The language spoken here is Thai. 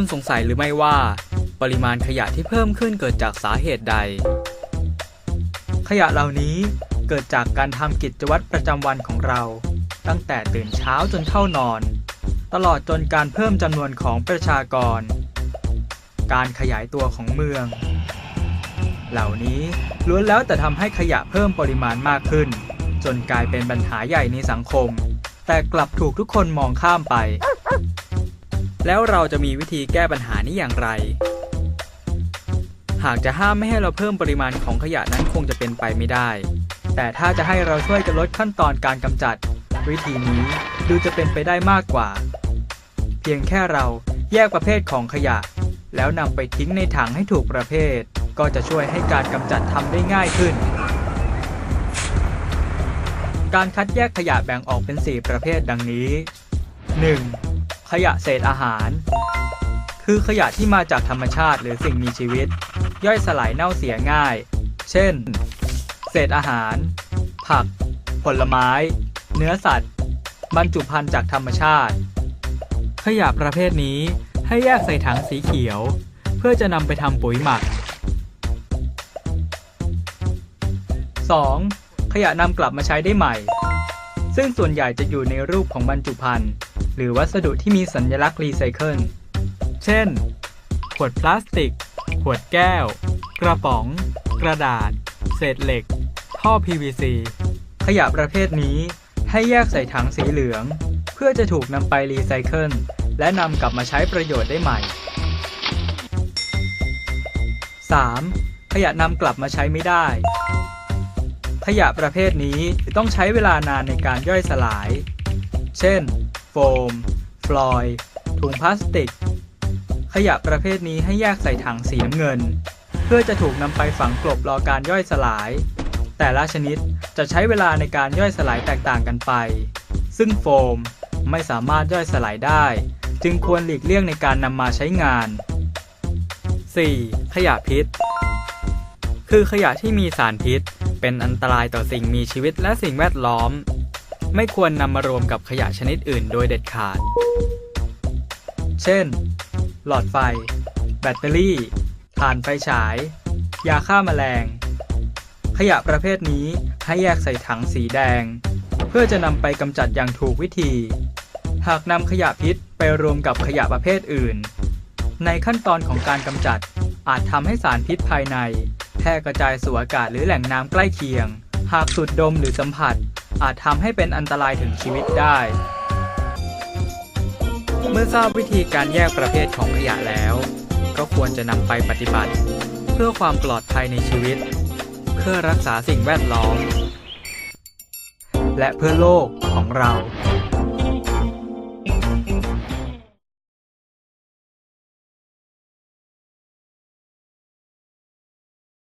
คุณสงสัยหรือไม่ว่า ปริมาณขยะที่เพิ่มขึ้นเกิดจากสาเหตุใด ขยะเหล่านี้เกิดจากการทำกิจวัตรประจำวันของเรา ตั้งแต่ตื่นเช้าจนเข้านอน ตลอดจนการเพิ่มจำนวนของประชากร การขยายตัวของเมือง เหล่านี้ล้วนแล้วแต่ทำให้ขยะเพิ่มปริมาณมากขึ้น จนกลายเป็นปัญหาใหญ่ในสังคม แต่กลับถูกทุกคนมองข้ามไป แล้วเราจะมีวิธีแก้ปัญหานี้อย่างไร หากจะห้ามไม่ให้เราเพิ่มปริมาณของขยะนั้นคงจะเป็นไปไม่ได้ แต่ถ้าจะให้เราช่วยกันลดขั้นตอนการกำจัด วิธีนี้ดูจะเป็นไปได้มากกว่า เพียงแค่เราแยกประเภทของขยะ แล้วนำไปทิ้งในถังให้ถูกประเภท ก็จะช่วยให้การกำจัดทำได้ง่ายขึ้น การคัดแยกขยะแบ่งออกเป็น 4 ประเภทดังนี้ 1. ขยะเศษอาหาร คือขยะที่มาจากธรรมชาติหรือสิ่งมีชีวิต ย่อยสลายเน่าเสียง่าย เช่น เศษอาหาร ผัก ผลไม้ เนื้อสัตว์ บรรจุภัณฑ์จากธรรมชาติ ขยะประเภทนี้ให้แยกใส่ถังสีเขียว เพื่อจะนำไปทำปุ๋ยหมัก 2. ขยะนำกลับมาใช้ได้ใหม่ ซึ่งส่วนใหญ่จะอยู่ในรูปของบรรจุภัณฑ์ หรือวัสดุที่มีสัญลักษณ์รีไซเคิล เช่น ขวดพลาสติก ขวดแก้ว กระป๋อง กระดาษ เศษเหล็ก ท่อ PVC ขยะประเภทนี้ให้แยกใส่ถังสีเหลือง เพื่อจะถูกนำไปรีไซเคิลและนำกลับมาใช้ประโยชน์ได้ใหม่ 3. ขยะนำกลับมาใช้ไม่ได้ ขยะประเภทนี้ต้องใช้เวลานานในการย่อยสลาย เช่น ฟม ฟลอยด์ถุงพลาสติก ขยะประเภทนี้ให้แยกใส่ถังสีน้ำเงิน เพื่อจะถูกนำไปฝังกลบรอการย่อยสลาย แต่ละชนิดจะใช้เวลาในการย่อยสลายแตกต่างกันไป ซึ่งโฟมไม่สามารถย่อยสลายได้ จึงควรหลีกเลี่ยงในการนำมาใช้งาน 4. ขยะพิษ คือขยะที่มีสารพิษ เป็นอันตรายต่อสิ่งมีชีวิตและสิ่งแวดล้อม ไม่ควรนำมารวมกับขยะชนิดอื่นโดยเด็ดขาด เช่น หลอดไฟ แบตเตอรี่ ถ่านไฟฉาย ยาฆ่าแมลง ขยะประเภทนี้ให้แยกใส่ถังสีแดง เพื่อจะนำไปกำจัดอย่างถูกวิธี หากนำขยะพิษไปรวมกับขยะประเภทอื่น ในขั้นตอนของการกำจัดอาจทำให้สารพิษภายในแพร่กระจายสู่อากาศหรือแหล่งน้ำใกล้เคียง หากสูดดมหรือสัมผัส อาจทำให้เป็นอันตรายถึงชีวิตได้ เมื่อทราบวิธีการแยกประเภทของขยะแล้ว ก็ควรจะนำไปปฏิบัติ เพื่อความปลอดภัยในชีวิต เพื่อรักษาสิ่งแวดล้อม และเพื่อโลกของเรา